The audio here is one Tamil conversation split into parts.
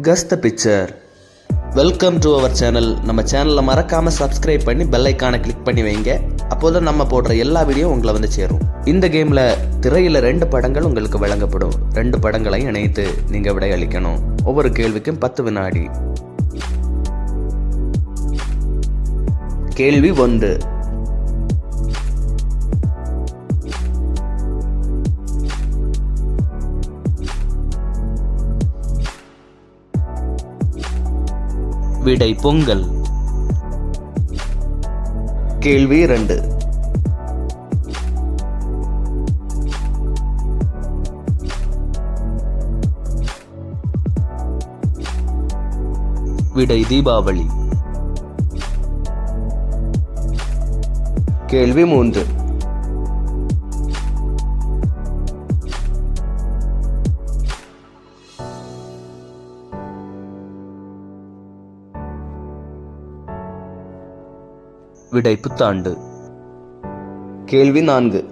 Guess the picture. Welcome to our channel நம்ம சேனலை மறக்காமல் சப்ஸ்கிரைப் பண்ணி பெல் ஐக்கானை கிளிக் பண்ணி வைங்க. அப்போது நம்ம போடுற எல்லா வீடியோ உங்களை வந்து சேரும். இந்த கேமில் திரையில் ரெண்டு படங்கள் உங்களுக்கு வழங்கப்படும். ரெண்டு படங்களையும் இணைத்து நீங்கள் விடை அளிக்கணும். ஒவ்வொரு கேள்விக்கும் பத்து வினாடி. கேள்வி ஒன்று. விடை பொங்கல். கேள்வி இரண்டு. விடை தீபாவளி. கேள்வி மூன்று. விடை புத்தாண்டு கேள்வி நான்கு.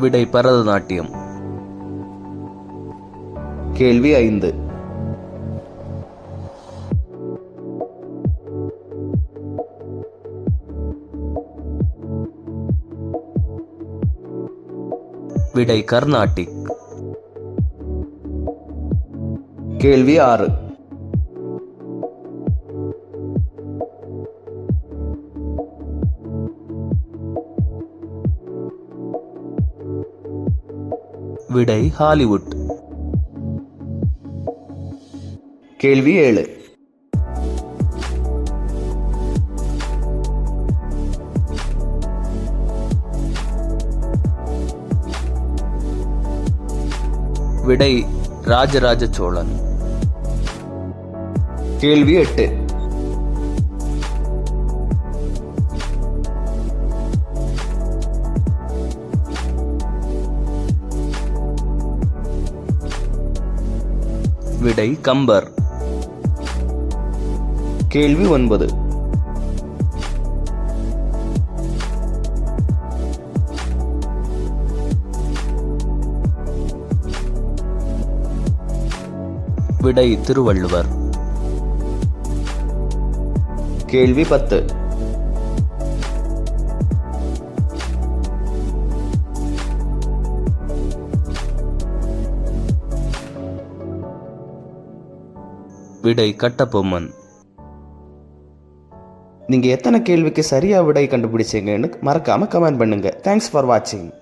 விடை பரதநாட்டியம் கேள்வி ஐந்து. விடை கர்நாடிக் கேள்வி ஆறு. விடை ஹாலிவுட். கேள்வி ஏழு. விடை ராஜராஜ சோழன். கேள்வி எட்டு. விடை கம்பர். கேள்வி ஒன்பது. விடை திருவள்ளுவர். கேள்வி பத்து. விடை கட்டபொம்மன். நீங்க எத்தனை கேள்விக்கு சரியா விடை கண்டுபிடிச்சீங்கன்னு மறக்காம கமெண்ட் பண்ணுங்க. தேங்க்ஸ் ஃபார் வாட்சிங்